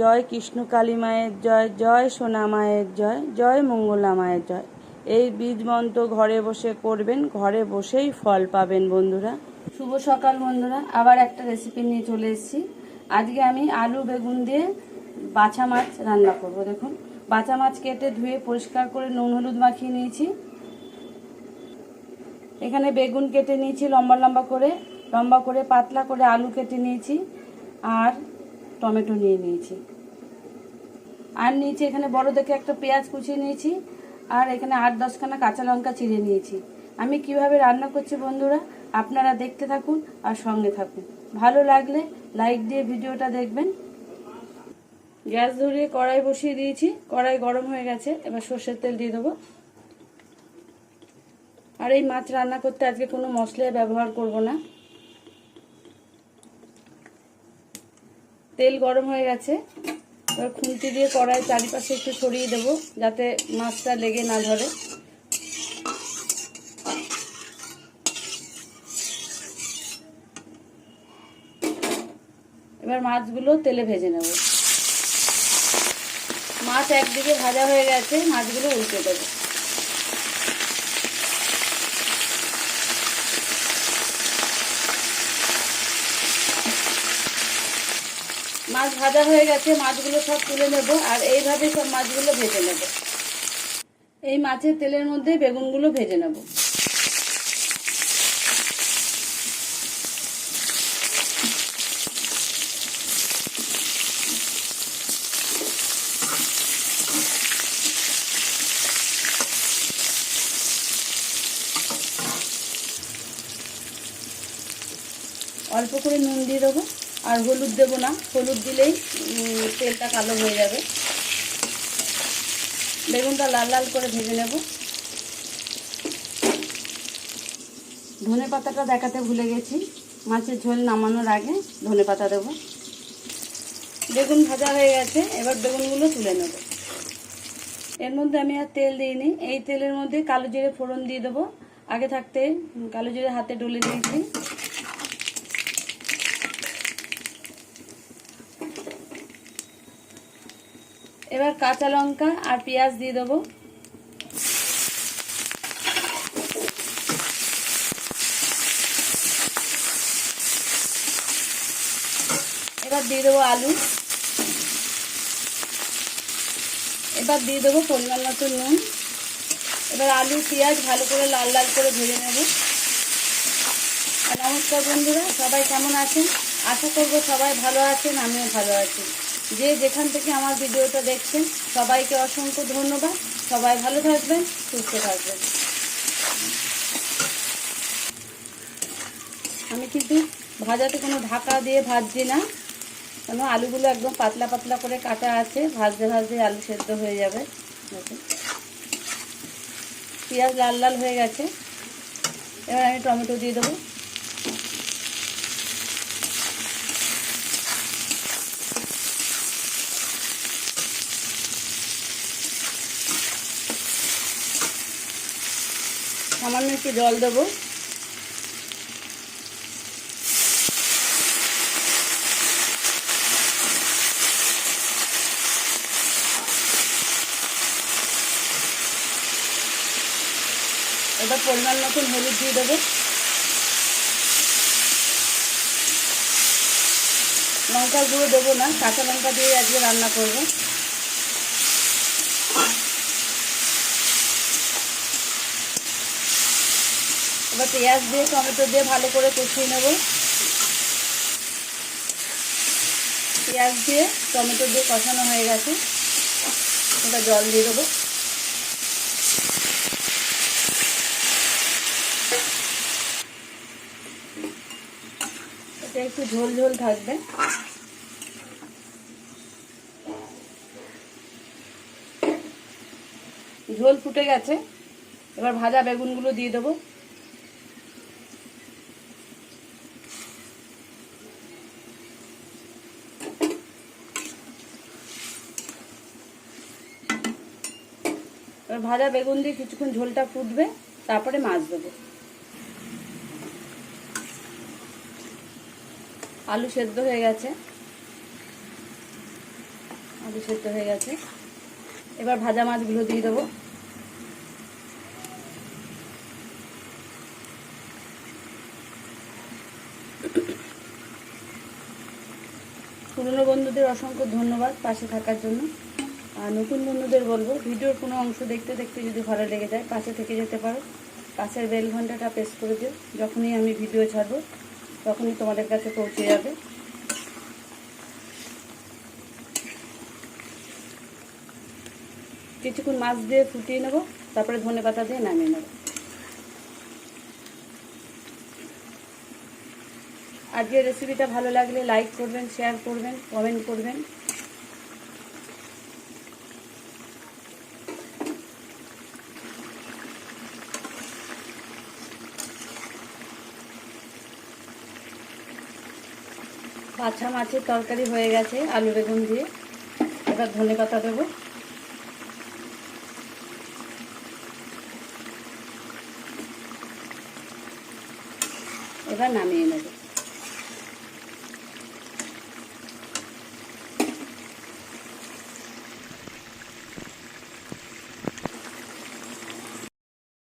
জয় কৃষ্ণ কালী মায়ের জয় জয় সোনা মায়ের জয় জয় মঙ্গলা মায়ের জয়। এই বীজ মন্ত্র ঘরে বসে করবেন, ঘরে বসেই ফল পাবেন বন্ধুরা। শুভ সকাল বন্ধুরা, আবার একটা রেসিপি নিয়ে চলে এসেছি। আজকে আমি আলু বেগুন দিয়ে বাছা মাছ রান্না করব, দেখুন। বাছা মাছ কেটে ধুয়ে পরিষ্কার করে নুন হলুদ মাখিয়ে নিয়েছি। এখানে বেগুন কেটে নিয়েছি, লম্বা লম্বা করে লম্বা করে পাতলা করে আলু কেটে নিয়েছি। আর টমেটো নিয়ে নিয়েছি। আর নিয়েছি এখানে বড় দেখে একটা পেঁয়াজ কুচিয়ে নিয়েছি, আর এখানে আট দশখানা কাঁচা লঙ্কা চিড়ে নিয়েছি। আমি কীভাবে রান্না করছি বন্ধুরা, আপনারা দেখতে থাকুন আর সঙ্গে থাকুন। ভালো লাগলে লাইক দিয়ে ভিডিওটা দেখবেন। গ্যাস ধরিয়ে কড়াই বসিয়ে দিয়েছি, কড়াই গরম হয়ে গেছে, এবার সর্ষের তেল দিয়ে দেবো। আর এই মাছ রান্না করতে আজকে কোনো মশলা ব্যবহার করব না। তেল গরম হয়ে গেছে। এবার খুন্তি দিয়ে কড়াই চারিপাশে একটু ছড়িয়ে দেবো, যাতে মাছটা লেগে না ধরে। এবার মাছগুলো তেলে ভেজে নেব। মাছ একদিকে ভাজা হয়ে গেছে, মাছগুলো উল্টে দেবো। মাছ ভাজা হয়ে গেছে, মাছগুলো সব তুলে নেব আর এইভাবে সব মাছগুলো ভেজে নেব। এই মাছের তেলের মধ্যে বেগুনগুলো ভেজে নেব। অল্প করে নুন দিয়ে দেবো। আর হলুদ দেবো না। হলুদ দিলেই তেলটা কালো হয়ে যাবে। বেগুনটা লাল লাল করে ভেজে নেব। ধনে পাতাটা দেখাতে ভুলে গেছি। মাছের ঝোল নামানোর আগে ধনে পাতা দেবো। বেগুন ভাজা হয়ে গেছে, এবার বেগুনগুলো তুলে নেব। এর মধ্যে আমি আর তেল দিইনি। এই তেলের মধ্যে কালো জিরে ফোড়ন দিয়ে দেবো। আগে থাকতে কালো জিরে হাতে ডলে দিয়েছি। এবার কাঁচা লঙ্কা আর পেঁয়াজ দিয়ে দেবো। এবার দিয়ে দেবো আলু। এবার দিয়ে দেবো পরিমাণ মতো নুন। এবার আলু, পেঁয়াজ ভালো করে লাল লাল করে ভেজে নেব। নমস্কার বন্ধুরা, সবাই কেমন আছেন? আশা করব সবাই ভালো আছেন, আমিও ভালো আছি। যে যেখান থেকে আমার ভিডিওটা দেখছেন, সবাইকে অসংখ্য ধন্যবাদ। সবাই ভালো থাকবেন, সুস্থ থাকবেন। আমি কিন্তু ভাজাতে কোনো ঢাকা দিয়ে ভাজছি না। কেন? আলুগুলো একদম পাতলা পাতলা করে কাটা আছে, ভাজতে ভাজতে আলু সেদ্ধ হয়ে যাবে। পেঁয়াজ লাল লাল হয়ে গেছে। এবার আমি টমেটো দিয়ে দেবো। সামান্য একটু জল দেবো। এবার পরিমাণ মতন হলুদ দিয়ে দেবো। লঙ্কার গুঁড়ো দেবো না, কাঁচা লঙ্কা দিয়ে আজকে রান্না করব। এবার পেঁয়াজ দিয়ে, টমেটো দিয়ে ভালো করে কষিয়ে নেব। পেঁয়াজ দিয়ে, টমেটো দিয়ে কষানো হয়ে গেছে। ওটা জল দিয়ে দেবো। এটা একটু ঝোল ঝোল থাকবে। ঝোল ফুটে গেছে। এবার ভাজা বেগুনগুলো দিয়ে দেবো। এবার ভাজা বেগুন দিয়ে কিছুক্ষণ ঝোলটা ফুটবে, তারপরে মাছ দেবো। আলু সেদ্ধ হয়ে গেছে। আলু সেদ্ধ হয়ে গেছে। এবার ভাজা মাছগুলো দিয়ে দেবো। পুরনো বন্ধুদের অসংখ্য ধন্যবাদ পাশে থাকার জন্য। নতুন বন্ধুদের বলব, ভিডিওর কোনো অংশ দেখতে দেখতে যদি ভালো লেগে যায়, পাশে থেকে যেতে পারো। পাশের বেল ঘন্টাটা প্রেস করে দিও। যখনই আমি ভিডিও ছাড়বো, তখনই তোমাদের কাছে পৌঁছে যাবে। কিছুক্ষণ মাছ দিয়ে ফুটিয়ে নেব, তারপরে ধনে পাতা দিয়ে নামিয়ে নেব। আজকের রেসিপিটা ভালো লাগলে লাইক করবেন শেয়ার করবেন কমেন্ট করবেন। বাছা মাছের তরকারি হয়ে গেছে, আলু বেগুন দিয়ে। এবার ধনে পাতা দেবো। এবার নামিয়ে নেব।